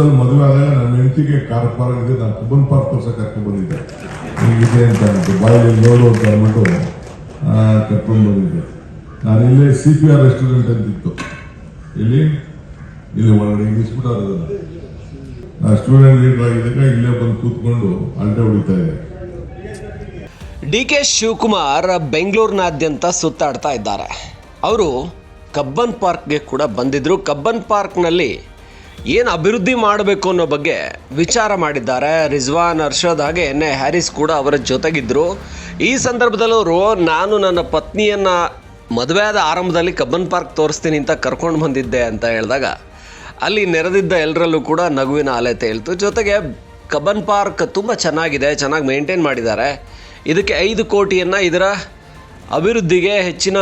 ಬಸ್ಸಲ್ಲಿ ಮದುವೆ ಆದಾಗ ನನ್ನ ಹೆಂಡತಿಗೆ ಕಾರ್ ಪಾರ್ಕ್ ಇದೆ, ನಾನು ಕುಬನ್ ಪಾರ್ಕ್ ತೋರ್ಸಕ್ ಕರ್ಕೊಂಡು ಬಂದಿದ್ದೆ. ಹೀಗಿದೆ ಅಂತ ಅಂದ್ಬಿಟ್ಟು ಬಾಯಲ್ಲಿ ನೋಡು ಅಂತ ಅಂದ್ಬಿಟ್ಟು ಕರ್ಕೊಂಡು ಬಂದಿದ್ದೆ. ನಾನು ಇಲ್ಲೇ ಸಿ ಪಿ ಆರ್ ರೆಸ್ಟೋರೆಂಟ್ ಅಂತಿತ್ತು ಇಲ್ಲಿ ಇಲ್ಲಿ ಒಳಗಡೆ ಇಂಗ್ಲಿಷ್ ಬಿಟ್ಟು ನಾ ಸ್ಟೂಡೆಂಟ್ ಲೀಡರ್ ಆಗಿದ್ದಾಗ ಇಲ್ಲೇ ಬಂದು ಕೂತ್ಕೊಂಡು ಅಲ್ಟೆ ಹೊಡಿತಾ ಇದ್ದೆ. ಡಿ ಕೆ ಶಿವಕುಮಾರ್ ಬೆಂಗಳೂರಿನಾದ್ಯಂತ ಸುತ್ತಾಡ್ತಾ ಇದ್ದಾರೆ. ಅವರು ಕಬ್ಬನ್ ಪಾರ್ಕ್ಗೆ ಕೂಡ ಬಂದಿದ್ದರು ಕಬ್ಬನ್ ಪಾರ್ಕ್ನಲ್ಲಿ ಏನು ಅಭಿವೃದ್ಧಿ ಮಾಡಬೇಕು ಅನ್ನೋ ಬಗ್ಗೆ ವಿಚಾರ ಮಾಡಿದ್ದಾರೆ ರಿಜ್ವಾನ್ ಅರ್ಷದ್ ಹಾಗೆ ಎನ್ ಎ ಹ್ಯಾರಿಸ್ ಕೂಡ ಅವರ ಜೊತೆಗಿದ್ದರು ಈ ಸಂದರ್ಭದಲ್ಲಿ ಅವರು ನಾನು ನನ್ನ ಪತ್ನಿಯನ್ನು ಮದುವೆಯಾದ ಆರಂಭದಲ್ಲಿ ಕಬ್ಬನ್ ಪಾರ್ಕ್ ತೋರಿಸ್ತೀನಿ ಅಂತ ಕರ್ಕೊಂಡು ಬಂದಿದ್ದೆ ಅಂತ ಹೇಳಿದಾಗ, ಅಲ್ಲಿ ನೆರೆದಿದ್ದ ಎಲ್ಲರಲ್ಲೂ ಕೂಡ ನಗುವಿನ ಅಲೆ ತೇಳ್ತು. ಜೊತೆಗೆ ಕಬ್ಬನ್ ಪಾರ್ಕ್ ತುಂಬ ಚೆನ್ನಾಗಿದೆ, ಚೆನ್ನಾಗಿ ಮೇಂಟೈನ್ ಮಾಡಿದ್ದಾರೆ. ಇದಕ್ಕೆ ಐದು ಕೋಟಿಯನ್ನು ಇದರ ಅಭಿವೃದ್ಧಿಗೆ ಹೆಚ್ಚಿನ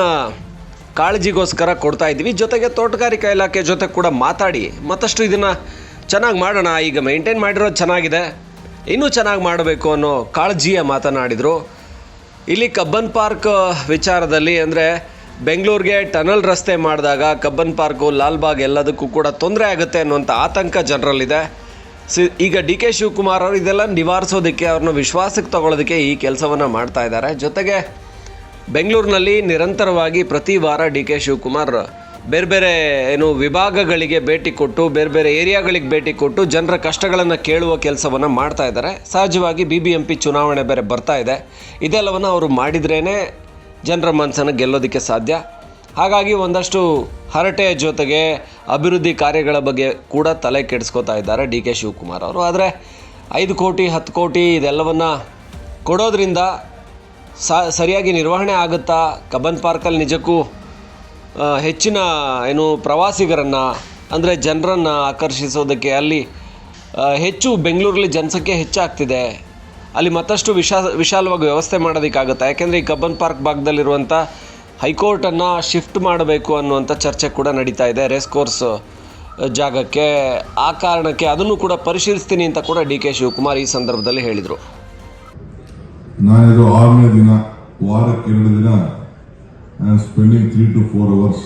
ಕಾಳಜಿಗೋಸ್ಕರ ಕೊಡ್ತಾ ಇದ್ದೀವಿ. ಜೊತೆಗೆ ತೋಟಗಾರಿಕಾ ಇಲಾಖೆ ಜೊತೆ ಕೂಡ ಮಾತಾಡಿ ಮತ್ತಷ್ಟು ಇದನ್ನು ಚೆನ್ನಾಗಿ ಮಾಡೋಣ. ಈಗ ಮೇಂಟೈನ್ ಮಾಡಿರೋದು ಚೆನ್ನಾಗಿದೆ. ಇನ್ನೂ ಚೆನ್ನಾಗಿ ಮಾಡಬೇಕು ಅನ್ನೋ ಕಾಳಜಿಯ ಮಾತನಾಡಿದರು. ಇಲ್ಲಿ ಕಬ್ಬನ್ ಪಾರ್ಕ್ ವಿಚಾರದಲ್ಲಿ ಅಂದರೆ ಬೆಂಗಳೂರಿಗೆ ಟನಲ್ ರಸ್ತೆ ಮಾಡಿದಾಗ ಕಬ್ಬನ್ ಪಾರ್ಕು, ಲಾಲ್ಬಾಗ್ ಎಲ್ಲದಕ್ಕೂ ಕೂಡ ತೊಂದರೆ ಆಗುತ್ತೆ ಅನ್ನುವಂಥ ಆತಂಕ ಜನರಲ್ಲಿದೆ. ಸಿ, ಈಗ ಡಿ ಕೆ ಶಿವಕುಮಾರ್ ಅವರು ಇದೆಲ್ಲ ನಿವಾರಿಸೋದಕ್ಕೆ ಅವ್ರನ್ನ ವಿಶ್ವಾಸಕ್ಕೆ ತಗೊಳ್ಳೋದಕ್ಕೆ ಈ ಕೆಲಸವನ್ನು ಮಾಡ್ತಾ ಇದ್ದಾರೆ. ಜೊತೆಗೆ ಬೆಂಗಳೂರಿನಲ್ಲಿ ನಿರಂತರವಾಗಿ ಪ್ರತಿ ವಾರ ಡಿ ಕೆ ಶಿವಕುಮಾರ್ ಬೇರೆ ಬೇರೆ ಏನು ವಿಭಾಗಗಳಿಗೆ ಭೇಟಿ ಕೊಟ್ಟು, ಬೇರೆ ಬೇರೆ ಏರಿಯಾಗಳಿಗೆ ಭೇಟಿ ಕೊಟ್ಟು ಜನರ ಕಷ್ಟಗಳನ್ನು ಕೇಳುವ ಕೆಲಸವನ್ನು ಮಾಡ್ತಾ ಇದ್ದಾರೆ. ಸಹಜವಾಗಿ ಬಿ ಬಿ ಎಂ ಪಿ ಚುನಾವಣೆ ಬೇರೆ ಬರ್ತಾ ಇದೆ. ಇದೆಲ್ಲವನ್ನು ಅವರು ಮಾಡಿದ್ರೇ ಜನರ ಮನಸ್ಸನ್ನು ಗೆಲ್ಲೋದಕ್ಕೆ ಸಾಧ್ಯ. ಹಾಗಾಗಿ ಒಂದಷ್ಟು ಹರಟೆಯ ಜೊತೆಗೆ ಅಭಿವೃದ್ಧಿ ಕಾರ್ಯಗಳ ಬಗ್ಗೆ ಕೂಡ ತಲೆ ಕೆಡಿಸ್ಕೋತಾ ಇದ್ದಾರೆ ಡಿ ಕೆ ಶಿವಕುಮಾರ್ ಅವರು. ಆದರೆ ಐದು ಕೋಟಿ, ಹತ್ತು ಕೋಟಿ ಇದೆಲ್ಲವನ್ನು ಕೊಡೋದ್ರಿಂದ ಸ ಸರಿಯಾಗಿ ನಿರ್ವಹಣೆ ಆಗುತ್ತಾ? ಕಬ್ಬನ್ ಪಾರ್ಕಲ್ಲಿ ನಿಜಕ್ಕೂ ಹೆಚ್ಚಿನ, ಏನು, ಪ್ರವಾಸಿಗರನ್ನು, ಅಂದರೆ ಜನರನ್ನು ಆಕರ್ಷಿಸೋದಕ್ಕೆ ಅಲ್ಲಿ ಹೆಚ್ಚು ಬೆಂಗಳೂರಲ್ಲಿ ಜನಸಂಖ್ಯೆ ಹೆಚ್ಚಾಗ್ತಿದೆ. ಅಲ್ಲಿ ಮತ್ತಷ್ಟು ವಿಶಾ, ವಿಶಾಲವಾಗಿ ವ್ಯವಸ್ಥೆ ಮಾಡೋದಕ್ಕಾಗುತ್ತೆ? ಯಾಕೆಂದರೆ ಈ ಕಬ್ಬನ್ ಪಾರ್ಕ್ ಭಾಗದಲ್ಲಿರುವಂಥ ಹೈಕೋರ್ಟನ್ನು ಶಿಫ್ಟ್ ಮಾಡಬೇಕು ಅನ್ನುವಂಥ ಚರ್ಚೆ ಕೂಡ ನಡೀತಾ ಇದೆ. ರೇಸ್ ಕೋರ್ಸ್ ಜಾಗಕ್ಕೆ ಆ ಕಾರಣಕ್ಕೆ ಅದನ್ನು ಕೂಡ ಪರಿಶೀಲಿಸ್ತೀನಿ ಅಂತ ಕೂಡ ಡಿ ಕೆ ಶಿವಕುಮಾರ್ ಈ ಸಂದರ್ಭದಲ್ಲಿ ಹೇಳಿದರು. ನಾನಿದು ಆರನೇ ದಿನ, ವಾರಕ್ಕೆ ಎರಡು ದಿನ I am spending three to four hours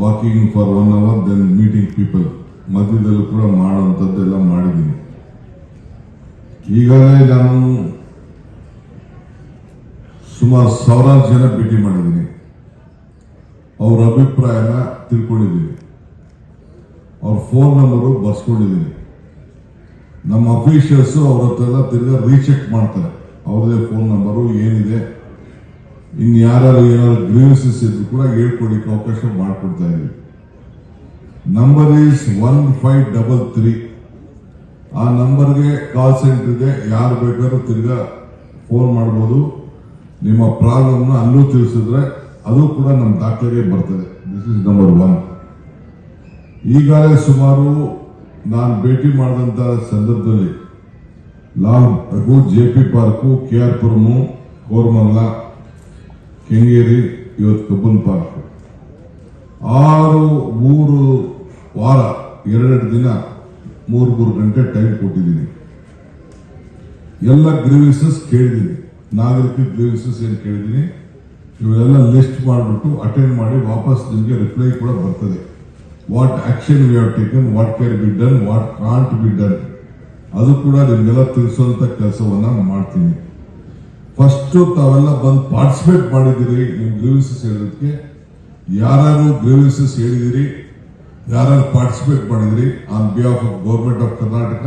walking for one hour then meeting people ಮಧ್ಯದಲ್ಲೂ ಕೂಡ ಮಾಡುವಂಥದ್ದೆಲ್ಲ ಮಾಡಿದ್ದೀನಿ. ಈಗಾಗಲೇ ನಾನು ಸುಮಾರು ಸಾವಿರಾರು ಜನ ಭೇಟಿ ಮಾಡಿದ್ದೀನಿ. ಅವ್ರ ಅಭಿಪ್ರಾಯನ ತಿಳ್ಕೊಂಡಿದ್ದೀನಿ. ಅವ್ರ ಫೋನ್ ನಂಬರು ಬರ್ಸ್ಕೊಂಡಿದ್ದೀನಿ. ನಮ್ಮ ಅಫೀಷಿಯಲ್ಸು ಅವ್ರ ಹತ್ರ ತಿರ್ಗಾ ರೀಚೆಕ್ ಮಾಡ್ತಾರೆ. ಅವ್ರದೇ ಫೋನ್ ನಂಬರು ಏನಿದೆ? ಇನ್ನು ಯಾರು ಏನಾದ್ರು ಗ್ರೀವೆನ್ಸಸ್ ಇದ್ರು ಕೂಡ ಹೇಳ್ಕೊಡಿಕ್ಕೆ ಅವಕಾಶ ಮಾಡಿಕೊಡ್ತಾ ಇದ್ದೀವಿ number is one five double three ಆ ನಂಬರ್ಗೆ ಕಾಲ್ ಸೆಂಟ್ರಿಗೆ ಯಾರು ಬೇಕಾದ್ರೂ ತಿರ್ಗಾ ಫೋನ್ ಮಾಡ್ಬೋದು. ನಿಮ್ಮ ಪ್ರಾಬ್ಲಮ್ನ ಅಲ್ಲೂ ತಿಳಿಸಿದ್ರೆ ಅದು ಕೂಡ ನಮ್ಮ ದಾಖಲೆಗೆ ಬರ್ತದೆ. ದಿಸ್ ಇಸ್ ನಂಬರ್ ಒನ್ ಈಗಾಗಲೇ ಸುಮಾರು ನಾನು ಭೇಟಿ ಮಾಡಿದಂಥ ಸಂದರ್ಭದಲ್ಲಿ ಲಾಲ್ Raghu J P park K R Puram ಕೋರ್ಮಲ್ಲ Kengeri, ಇವತ್ತು ಕಬ್ಬನ್ ಪಾರ್ಕ್. ಆರು, ಮೂರು ವಾರ, ಎರಡೆರಡು ದಿನ, ಮೂರು ಮೂರು ಗಂಟೆ ಟೈಮ್ ಕೊಟ್ಟಿದ್ದೀನಿ. ಎಲ್ಲ ಗ್ರೀವಿಸಸ್ ಕೇಳಿದ್ದೀನಿ. ನಾಗರಿಕ ಗ್ರೀವಿಸಸ್ ಏನು ಕೇಳಿದ್ದೀನಿ? ಇವೆಲ್ಲ ಲಿಸ್ಟ್ ಮಾಡಿಬಿಟ್ಟು ಅಟೆಂಡ್ ಮಾಡಿ ವಾಪಸ್ ನಿಮಗೆ ರಿಪ್ಲೈ ಕೂಡ ಬರ್ತದೆ. What action we have taken what can be done what can't be done ಅದು ಕೂಡ ನಿಮಗೆಲ್ಲ ತಿಳಿಸುವಂತ ಕೆಲಸವನ್ನ ಮಾಡ್ತೀನಿ. ಫಸ್ಟ್ ತಾವೆಲ್ಲ ಬಂದು ಪಾರ್ಟಿಸಿಪೇಟ್ ಮಾಡಿದಿರಿ ನಿಮ್ ಗ್ರೀವಿಸಸ್ ಹೇಳೋದಕ್ಕೆ. ಯಾರು ಗ್ರೀವಿಸಸ್ ಹೇಳಿದಿರಿ ಯಾರು ಪಾರ್ಟಿಸಿಪೇಟ್ ಮಾಡಿದಿರಿ on behalf of government of Karnataka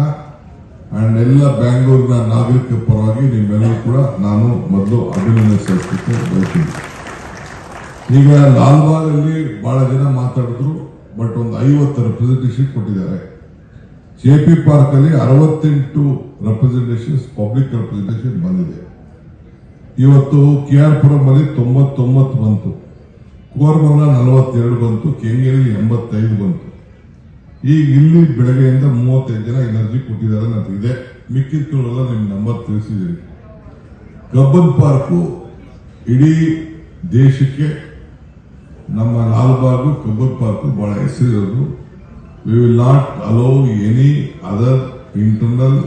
and ಎಲ್ಲ ಬ್ಯಾಂಗ್ಳೂರಿನ ನಾಗರಿಕ ಪರವಾಗಿ ನಿಮ್ಮೆಲ್ಲರೂ ಕೂಡ ನಾನು ಮೊದಲು ಅಭಿನಂದನೆ ಸಲ್ಲಿಸಲಿಕ್ಕೆ ಬಯಸ್ತೀನಿ. ಈಗ ಲಾಲ್ಬಾಗ್ ಅಲ್ಲಿ ಬಹಳ ಜನ ಮಾತಾಡಿದ್ರು ಬಟ್ ಒಂದು ಐವತ್ತು ರೆಪ್ರೆಸೆಂಟೇಷನ್ ಕೊಟ್ಟಿದ್ದಾರೆ. ಜೆ ಪಿ ಪಾರ್ಕ್ ಅಲ್ಲಿ ಅರವತ್ತೆಂಟು ರೆಪ್ರೆಸೆಂಟೇಷನ್ ಪಬ್ಲಿಕ್ ರೆಪ್ರೆಸೆಂಟೇಷನ್ ಬಂದಿದೆ. ಇವತ್ತು ಕೆ ಆರ್ ಪುರಂ ಅಲ್ಲಿ ತೊಂಬತ್ತೊಂಬತ್ತು ಬಂತು. ಕೋರ್ಮಲ್ಲ ನಲವತ್ತೆರಡು ಬಂತು, ಕೆಂಗೇರಿ ಎಂಬತ್ತೈದು ಬಂತು. ಈಗ ಇಲ್ಲಿ ಬೆಳಗ್ಗೆಯಿಂದ ಮೂವತ್ತೈದು ಜನ ಎನರ್ಜಿ ಕೊಟ್ಟಿದ್ದಾರೆ ನಾನು ಇದೆ. ಮಿಕ್ಕಿದ್ದವರೆಲ್ಲ ನಿಮ್ ನಂಬರ್ ತಿಳಿಸಿದ್ದೀನಿ. ಕಬ್ಬನ್ ಪಾರ್ಕು ಇಡೀ ದೇಶಕ್ಕೆ ನಮ್ಮ ಲಾಲ್ಬಾಗು ಕಬ್ಬನ್ ಪಾರ್ಕು ಬಹಳ ಹೆಸರಿರೋದು. We will not allow any other internal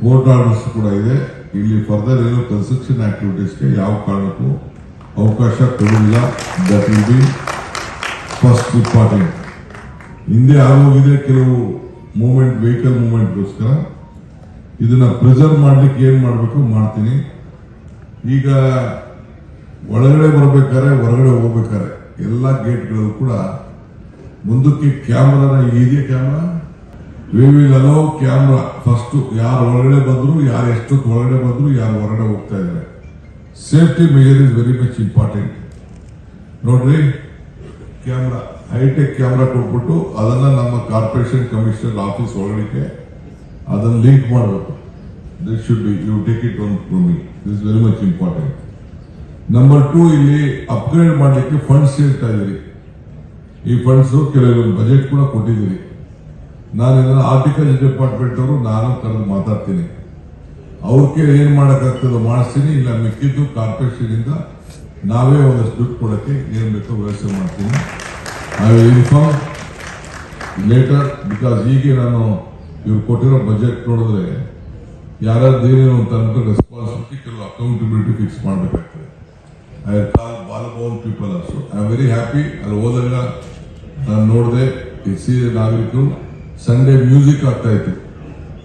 court orders ಕೂಡ ಇದೆ. ಇಲ್ಲಿ ಫರ್ದರ್ ಏನೋ ಕನ್ಸ್ಟ್ರಕ್ಷನ್ ಆಕ್ಟಿವಿಟೀಸ್ಗೆ ಯಾವ ಕಾರಣಕ್ಕೂ ಅವಕಾಶ ಕೊಡಲಿಲ್ಲ that will be first important ಹಿಂದೆ ಆಗೋಗಿದೆ ಕೆಲವು ಮೂವ್ಮೆಂಟ್ ವೆಹಿಕಲ್ ಮೂವ್ಮೆಂಟ್ಗೋಸ್ಕರ ಇದನ್ನ ಪ್ರಿಸರ್ವ್ ಮಾಡ್ಲಿಕ್ಕೆ ಏನು ಮಾಡಬೇಕು? ಮಾಡ್ತೀನಿ. ಈಗ ಒಳಗಡೆ ಬರಬೇಕಾದ್ರೆ ಹೊರಗಡೆ ಹೋಗ್ಬೇಕಾದ್ರೆ ಎಲ್ಲ ಗೇಟ್ಗಳಲ್ಲೂ ಕೂಡ ಮುಂದಕ್ಕೆ ಕ್ಯಾಮ್ರಾನ ಇದೆಯಾ camera? We will allow camera first ಯಾರು ಹೊರಗಡೆ ಬಂದ್ರು, ಯಾರು ಎಷ್ಟು ಒಳಗಡೆ ಬಂದ್ರು, ಯಾರು ಹೊರಗಡೆ ಹೋಗ್ತಾ ಇದ್ದಾರೆ. Safety major is very much important ನೋಡ್ರಿ, ಕ್ಯಾಮ್ರಾ ಹೈಟೆಕ್ ಕ್ಯಾಮ್ರಾ ಕೊಟ್ಬಿಟ್ಟು ಅದನ್ನ ನಮ್ಮ ಕಾರ್ಪೊರೇಷನ್ ಕಮಿಷನರ್ ಆಫೀಸ್ ಒಳಗಡೆ ಅದನ್ನ ಲಿಂಕ್ ಮಾಡಬೇಕು. This should be you take it one from me this very much important number two ಇಲ್ಲಿ ಅಪ್ಗ್ರೇಡ್ ಮಾಡಲಿಕ್ಕೆ ಫಂಡ್ಸ್ ಹೇಳ್ತಾ ಇದ್ದೀರಿ ಈ ಫಂಡ್ಸ್ ಕೆಲವೊಂದು ಬಜೆಟ್ ಕೂಡ ಕೊಟ್ಟಿದ್ದೀರಿ ನಾನು ಆರ್ಟಿಕಲ್ಚರ್ ಡಿಪಾರ್ಟ್ಮೆಂಟ್ ಅವರು ನಾನು ಕರೆದು ಮಾತಾಡ್ತೀನಿ. ಅವ್ರಿಗೆ ಏನ್ ಮಾಡೋಕ್ಕಾಗ್ತದೆ ಮಾಡಿಸ್ತೀನಿ, ಇಲ್ಲ ಮಿಕ್ಕಿದ್ದು ಕಾರ್ಪೊರೇಷನ್ ಇಂದ ನಾವೇ ಒಂದಷ್ಟು ದುಡ್ಡು ಕೊಡಕ್ಕೆ ಏನ್ ಬೇಕೋ ವ್ಯವಸ್ಥೆ ಮಾಡ್ತೀನಿ. I will inform later because ಈಗ ನಾನು ಇವ್ರು ಕೊಟ್ಟಿರೋ ಬಜೆಟ್ ನೋಡಿದ್ರೆ ಯಾರ್ಯಾರ್ದು ಏನೇನು ಅಂತ ಅಂದ್ರೆ ರೆಸ್ಪಾನ್ಸಿಬಿಲಿಟಿ ಕೆಲವು ಅಕೌಂಟಬಿಲಿಟಿ ಫಿಕ್ಸ್ ಮಾಡಬೇಕಾಗ್ತದೆ. I call Balbhavan people also I am very happy ಅಲ್ಲಿ ಹೋದಾಗ ನಾನು ನೋಡಿದೆ ಸಿ ನಾಗರಿಕರು ಸಂಡೇ ಮ್ಯೂಸಿಕ್ ಆಗ್ತಾ ಇತ್ತು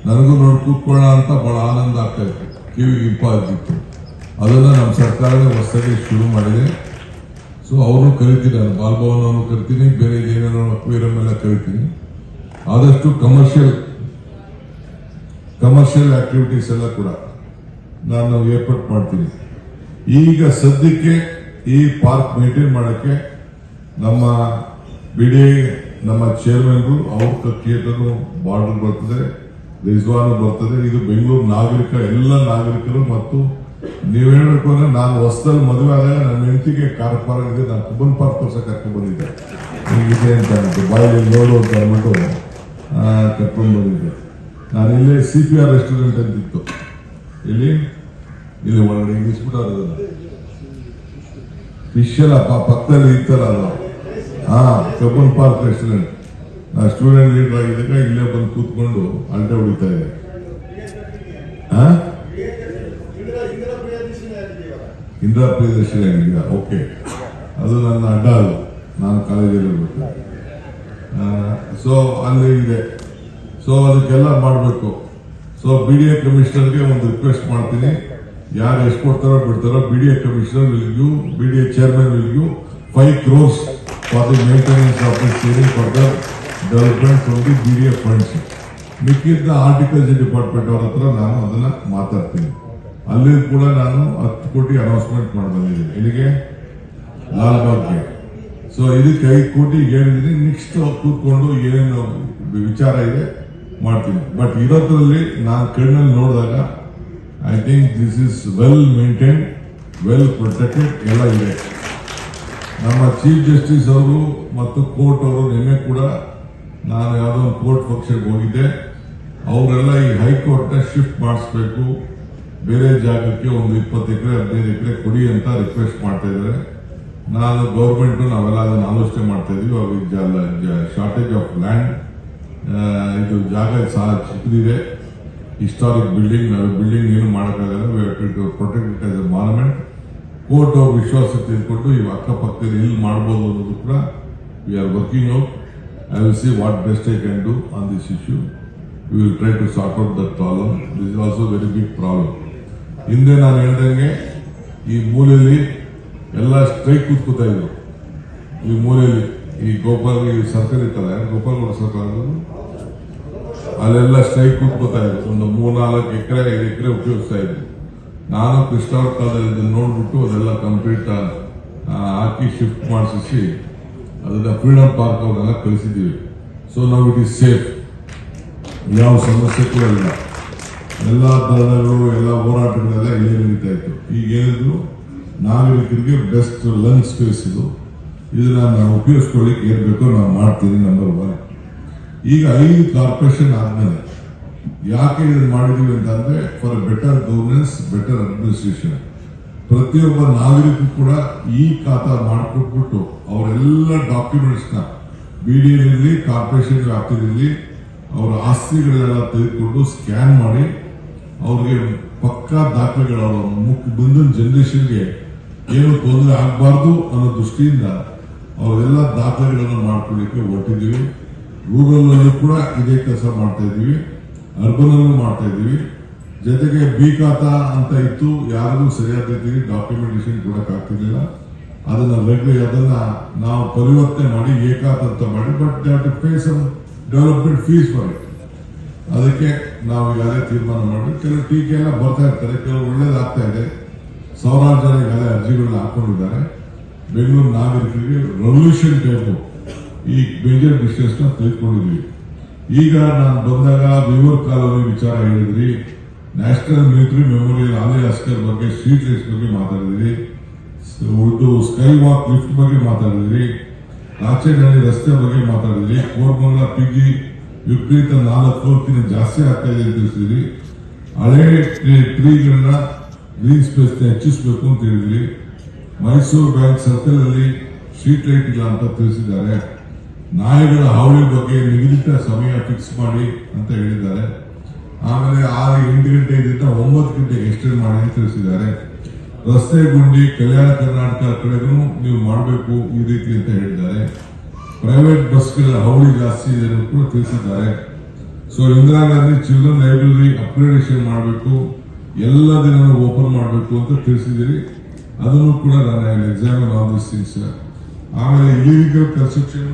ನನಗೂ ನೋಡಿ ಕೂತ್ಕೊಳ್ಳೋಣ ಅಂತ ಬಹಳ ಆನಂದ ಆಗ್ತಾ ಇತ್ತು. ಕಿವಿಗೆ ಇಂಪ ಅದನ್ನು ನಮ್ಮ ಸರ್ಕಾರನೇ ಹೊಸದಾಗಿ ಶುರು ಮಾಡಿದೆ. ಸೊ ಅವರು ಕರಿತೀನಿ ನಾನು ಬಾಲ್ಭವನವನ್ನು ಕರಿತೀನಿ, ಬೇರೆ ಏನೇನೋ ಅಕ್ವೇರಮ್ ಎಲ್ಲ ಕರಿತೀನಿ. ಆದಷ್ಟು ಕಮರ್ಷಿಯಲ್ ಕಮರ್ಷಿಯಲ್ ಆಕ್ಟಿವಿಟೀಸ್ ಎಲ್ಲ ಕೂಡ ನಾನು ಏರ್ಪಾಟ್ ಮಾಡ್ತೀನಿ. ಈಗ ಸದ್ಯಕ್ಕೆ ಈ ಪಾರ್ಕ್ ಮೇಂಟೈನ್ ಮಾಡೋಕ್ಕೆ ನಮ್ಮ ಬಿಡಿ ನಮ್ಮ ಚೇರ್ಮನ್ರು ಅವ್ರ ಥಿಯೇಟರ್ ಬಾರ್ಡರ್ ಬರ್ತದೆ ರಿಜ್ವಾನ್ ಬರ್ತದೆ ಇದು ಬೆಂಗಳೂರು ನಾಗರಿಕ, ಎಲ್ಲ ನಾಗರಿಕರು ಮತ್ತು ನೀವು ಹೇಳ್ಬೇಕು ಅಂದ್ರೆ ನಾನು ಹೊಸದಲ್ಲಿ ಮದುವೆ ಆದಾಗ ನನ್ನ ಹೆಂಡತಿಗೆ ಕಾರ್ ಪಾರ್ಕ್ ಇದೆ. ನಾನು ಕುಬನ್ ಪಾರ್ಕ್ ತೋರ್ಸ ಕರ್ಕೊಂಡು ಬಂದಿದ್ದೆ. ಹೀಗಿದೆ ಅಂತ ಬಾಯಲ್ಲಿ ನೋಡು ಅಂತ ಅಂದ್ಬಿಟ್ಟು ಕರ್ಕೊಂಡು ಬಂದಿದ್ದೆ. ನಾನು ಇಲ್ಲೇ ಸಿ ಪಿ ಆರ್ ರೆಸ್ಟೋರೆಂಟ್ ಅಂತಿತ್ತು ಇಲ್ಲಿ ಇಲ್ಲಿ ಒಳಗಡೆ ಇಂಗ್ಲಿಷ್ಬಿಟ್ಟು ಅದನ್ನ ಫಿಶ್ ಅಲ್ಲ ಪಕ್ಕದಲ್ಲಿ ಇತ್ತಲ್ಲ ಇರ್ತಾರಲ್ಲ ಕಬ್ಬನ್ ಪಾರ್ಕ್ ರೆಸ್ಟೋರೆಂಟ್ ನಾ ಸ್ಟೂಡೆಂಟ್ ಲೀಡರ್ ಆಗಿದ್ದಾಗ ಇಲ್ಲೇ ಬಂದು ಕೂತ್ಕೊಂಡು ಅಲ್ಟೆ ಹೊಡಿತಾ ಇದೆ. ಇಂದಿರಾ ಪ್ರಿಯದರ್ಶಿನಿ ಆಗಿದ್ದ ಓಕೆ ಅದು ನನ್ನ ಅಡ್ಡ ಅದು. ನಾನು ಕಾಲೇಜಲ್ಲಿ ಇರಬೇಕು. ಸೊ ಅಲ್ಲಿ ಇದೆ. ಸೊ ಅದಕ್ಕೆಲ್ಲ ಮಾಡಬೇಕು. ಸೊ ಬಿ ಡಿ ಎ ಕಮಿಷನರ್ಗೆ ಒಂದು ರಿಕ್ವೆಸ್ಟ್ ಮಾಡ್ತೀನಿ. ಯಾರು ಎಷ್ಟು ಕೊಡ್ತಾರೋ ಬಿಡ್ತಾರೋ B D A commissioner will you B D A chairman will you five crores for the maintenance of the saving further development from the B D funds ಮಿಕ್ಕಿದ್ದ horticulture department ಅವ್ರ ಹತ್ರ ನಾನು ಅದನ್ನ ಮಾತಾಡ್ತೀನಿ. ಅಲ್ಲಿ ಕೂಡ ನಾನು ಹತ್ತು ಕೋಟಿ ಅನೌನ್ಸ್ಮೆಂಟ್ ಮಾಡಿ ಬಂದಿದ್ದೀನಿ ಇಲ್ಲಿಗೆ ಲಾಲ್ಬಾಗ್ಗೆ ಸೊ ಇದಕ್ಕೆ ಐದು ಕೋಟಿ ಹೇಳಿದ್ದೀನಿ ನೆಕ್ಸ್ಟ್ ಕೂತ್ಕೊಂಡು ಏನೇನು ವಿಚಾರ ಇದೆ, ಮಾಡ್ತೀನಿ. ಬಟ್ ಇರೋದ್ರಲ್ಲಿ ನಾನು ಕಣ್ಣಲ್ಲಿ ನೋಡಿದಾಗ I think this is well maintain well protected ಎಲ್ಲ ಇದೆ. ನಮ್ಮ ಚೀಫ್ ಜಸ್ಟಿಸ್ ಅವರು ಮತ್ತು ಕೋರ್ಟ್ ಅವರು ನಿನ್ನೆ ಕೂಡ ನಾನು ಯಾವುದೋ ಒಂದು ಕೋರ್ಟ್ ಪಕ್ಷಕ್ಕೆ ಹೋಗಿದ್ದೆ. ಅವರೆಲ್ಲ ಈ ಹೈಕೋರ್ಟ್ನ ಶಿಫ್ಟ್ ಮಾಡಿಸ್ಬೇಕು. ಬೇರೆ ಜಾಗಕ್ಕೆ ಒಂದು ಇಪ್ಪತ್ತು ಎಕರೆ, ಹದಿನೈದು ಎಕರೆ ಕೊಡಿ ಅಂತ ರಿಕ್ವೆಸ್ಟ್ ಮಾಡ್ತಾ ಇದ್ದಾರೆ. ನಾನು ಗೌರ್ಮೆಂಟ್ ನಾವೆಲ್ಲ ಅದನ್ನು ಆಲೋಚನೆ ಮಾಡ್ತಾ ಇದೀವಿ. ಅವ್ರಿಗೆ ಶಾರ್ಟೇಜ್ ಆಫ್ ಲ್ಯಾಂಡ್ ಇದು ಜಾಗ ಸಹ ಚಿಕ್ಕದಿದೆ. ಹಿಸ್ಟಾರಿಕ್ ಬಿಲ್ಡಿಂಗ್ ನಾವು ಬಿಲ್ಡಿಂಗ್ ಏನು ಮಾಡೋಕ್ಕಾಗಲ್ಲ. Protected as a monument court ಅವ್ರ ವಿಶ್ವಾಸ ತೆಗೆದುಕೊಂಡು ಇವು ಅಕ್ಕಪಕ್ಕದಲ್ಲಿ ಎಲ್ಲಿ ಮಾಡ್ಬೋದು ಅನ್ನೋದು ಕೂಡ we are working out I will see what best I can do on this issue we will try to sort out that problem this is also very big problem ಹಿಂದೆ ನಾನು ಹೇಳ್ದಂಗೆ ಈ ಮೂಲೆಯಲ್ಲಿ ಎಲ್ಲ ಸ್ಟ್ರೈಕ್ ಕೂತ್ಕೋತಾ ಇದ್ರು. ಈ ಮೂಲೆಯಲ್ಲಿ ಈ ಗೋಪಾಲ್ ಈ ಸರ್ಕಲ್ ಇತ್ತಲ್ಲ ಗೋಪಾಲ್ಗೌಡ ಸರ್ಕಲ್ ಅನ್ನೋದು ಅಲ್ಲೆಲ್ಲ ಸ್ಟ್ರೈಕ್ ಕೂತ್ಕೋತಾ ಇದ್ರು. ಒಂದು ಮೂರ್ನಾಲ್ಕು ಎಕರೆ, ಐದು ಎಕರೆ ಉಪಯೋಗಿಸ್ತಾ ಇದ್ರು. ನಾನು ಕೃಷ್ಣವ್ರ ಕಾಲದಲ್ಲಿ ಇದನ್ನು ನೋಡ್ಬಿಟ್ಟು ಅದೆಲ್ಲ ಕಂಪ್ಲೀಟ್ ಹಾಕಿ ಶಿಫ್ಟ್ ಮಾಡಿಸಿ ಅದನ್ನ ಫ್ರೀಡಮ್ ಪಾರ್ಕ್ ಅವ್ರನ್ನೆಲ್ಲ ಕಳಿಸಿದ್ದೀವಿ. ಸೊ ನಾವು ಇಟ್ ಇಸ್ ಸೇಫ್ ಯಾವ ಸಮಸ್ಯೆ ಕೂಡ ಇಲ್ಲ. ಎಲ್ಲ ಧರಣಗಳು ಎಲ್ಲ ಹೋರಾಟಗಳೆಲ್ಲ ಇಲ್ಲೇ ನಡೀತಾ ಈಗ ಏನಿದ್ರು ನಾಗರಿಕರಿಗೆ ಬೆಸ್ಟ್ ಲಂಚ್ ಸ್ಪೇಸ್ ಇದು. ಇದನ್ನ ನಾವು ಉಪಯೋಗಿಸ್ಕೊಳ್ಳಿಕ್ಕೆ ಏನ್ ಬೇಕೋ ನಾವು ಮಾಡ್ತೀವಿ ನಂಬರ್ ಒನ್ ಈಗ ಐದು ಕಾರ್ಪೊರೇಷನ್ ಆದ್ಮೇಲೆ ಯಾಕೆ ಇದನ್ನು ಮಾಡಿದೀವಿ ಅಂತಂದ್ರೆ for better governance better administration ಪ್ರತಿಯೊಬ್ಬ ನಾಗರಿಕರು ಕೂಡ ಈ ಖಾತಾ ಮಾಡಿಕೊಟ್ಬಿಟ್ಟು ಅವರೆಲ್ಲ ಡಾಕ್ಯುಮೆಂಟ್ಸ್ನ ಬಿ ಡಿ ಎಲ್ಲಿ ಕಾರ್ಪೊರೇಷನ್ ವ್ಯಾಪ್ತಿಯಲ್ಲಿ ಅವರ ಆಸ್ತಿಗಳೆಲ್ಲ ತೆಗೆದುಕೊಂಡು ಸ್ಕ್ಯಾನ್ ಮಾಡಿ ಅವ್ರಿಗೆ ಪಕ್ಕಾ ದಾಖಲೆಗಳು ಮುಂದಿನ ಜನರೇಷನ್ಗೆ ಏನು ತೊಂದರೆ ಆಗಬಾರ್ದು ಅನ್ನೋ ದೃಷ್ಟಿಯಿಂದ ಅವರೆಲ್ಲ ದಾಖಲೆಗಳನ್ನು ಮಾಡ್ಕೊಳ್ಳಿಕ್ಕೆ ಹೊರಟಿದ್ದೀವಿ. ಗೂಗಲ್ನಲ್ಲೂ ಕೂಡ ಇದೇ ಕೆಲಸ ಮಾಡ್ತಾ ಇದೀವಿ ಅರ್ಬನ್ ಮಾಡ್ತಾ ಇದೀವಿ ಜೊತೆಗೆ ಬಿ ಖಾತಾ ಅಂತ ಇತ್ತು. ಯಾರಿಗೂ ಸರಿಯಾದ ರೀತಿಯಲ್ಲಿ ಡಾಕ್ಯುಮೆಂಟೇಶನ್ ಕೊಡಕ್ ಆಗ್ತಿರ್ಲಿಲ್ಲ. ಅದನ್ನ ರೆಗ್ಯು ಅದನ್ನ ನಾವು ಪರಿವರ್ತನೆ ಮಾಡಿ ಏಕಾತ ಅಂತ ಮಾಡಿ but to some development fees for ಅದಕ್ಕೆ ನಾವು ಯಾರೇ ತೀರ್ಮಾನ ಮಾಡಿ ಕೆಲವು ಟೀಕೆ ಎಲ್ಲ ಬರ್ತಾ ಇರ್ತಾರೆ ಕೆಲವು ಒಳ್ಳೇದಾಗ್ತಾ ಇದೆ. ಸಾವಿರಾರು ಜನ ಈಗಾಗಲೇ ಅರ್ಜಿಗಳನ್ನ ಹಾಕೊಂಡಿದ್ದಾರೆ. ಬೆಂಗಳೂರು ನಾಗರಿಕರಿಗೆ ರೆವಲ್ಯೂಷನ್ ಟೈಪ್ ಈ ಮೇಜರ್ ಡಿಸ್ಟೆನ್ಸ್ನ ತೆಗೆದುಕೊಂಡಿದ್ವಿ ಈಗ ನಾನು ಬಂದಾಗ ವಿವರ್ ಕಾಲೋನಿ ವಿಚಾರ ಹೇಳಿದ್ರಿ. National military memorial Ali Askar ಬಗ್ಗೆ ಸ್ಟ್ರೀಟ್ ಲೈಟ್ಸ್ ಬಗ್ಗೆ ಮಾತಾಡಿದ್ರಿ. ಉರ್ದು ಸ್ಕೈ ವಾಕ್ ಲಿಫ್ಟ್ ಬಗ್ಗೆ ಮಾತಾಡಿದ್ರಿ. ರಾಚೇನಹಳ್ಳಿ ರಸ್ತೆ ಬಗ್ಗೆ ಮಾತಾಡಿದ್ರಿ. ಕೋರ್ಮಂಗಲ ಪಿಗ್ಗಿ ವಿಪರೀತ ನಾಲ್ಕು ಕೋಟಿನ ಜಾಸ್ತಿ ಆಗ್ತಾ ಇದೆ ಅಂತ ತಿಳಿಸಿದ್ರಿ. ಹಳೆ ಟ್ರೀಗಳನ್ನ ಗ್ರೀನ್ ಸ್ಪೇಸ್ ಹೆಚ್ಚಿಸಬೇಕು ಅಂತ ಹೇಳಿದ್ರಿ. ಮೈಸೂರು ಬ್ಯಾಂಕ್ ಸರ್ಕಲ್ ಅಲ್ಲಿ ಸ್ಟ್ರೀಟ್ ಲೈಟ್ ಇಲ್ಲ ಅಂತ ತಿಳಿಸಿದ್ದಾರೆ. ನಾಯಿಗಳ ಹಾವಳಿ ಬಗ್ಗೆ ನಿಗದಿತ ಸಮಯ ಫಿಕ್ಸ್ ಮಾಡಿ ಅಂತ ಹೇಳಿದ್ದಾರೆ. ಆಮೇಲೆ ಆರು ಎಂಟು ಗಂಟೆಯಿಂದ ಒಂಬತ್ತು ಗಂಟೆಗೆ ಎಕ್ಸ್ಟೆಂಡ್ ಮಾಡಿ ಅಂತ ತಿಳಿಸಿದ್ದಾರೆ. ರಸ್ತೆ, ಗುಂಡಿ, ಕಲ್ಯಾಣ ಕರ್ನಾಟಕ ಕಡೆಗೂ ನೀವು ಮಾಡಬೇಕು ಈ ರೀತಿ ಅಂತ ಹೇಳಿದ್ದಾರೆ. ಪ್ರೈವೇಟ್ ಬಸ್ಗಳ ಹಾವಳಿ ಜಾಸ್ತಿ ಇದೆ ಅಂತ ಕೂಡ ತಿಳಿಸಿದ್ದಾರೆ. So Indira Gandhi children library upgradation ಮಾಡಬೇಕು, ಎಲ್ಲ ದಿನ ಓಪನ್ ಮಾಡಬೇಕು ಅಂತ ತಿಳಿಸಿದ್ದೀರಿ. ಅದನ್ನು ಕೂಡ ನಾನು ಎಕ್ಸಾಮ್ ಆನ್ ಥಿಂಗ್ಸ್ ಆಮೇಲೆ ಇಲಿಗಲ್ ಕನ್ಸ್ಟ್ರಕ್ಷನ್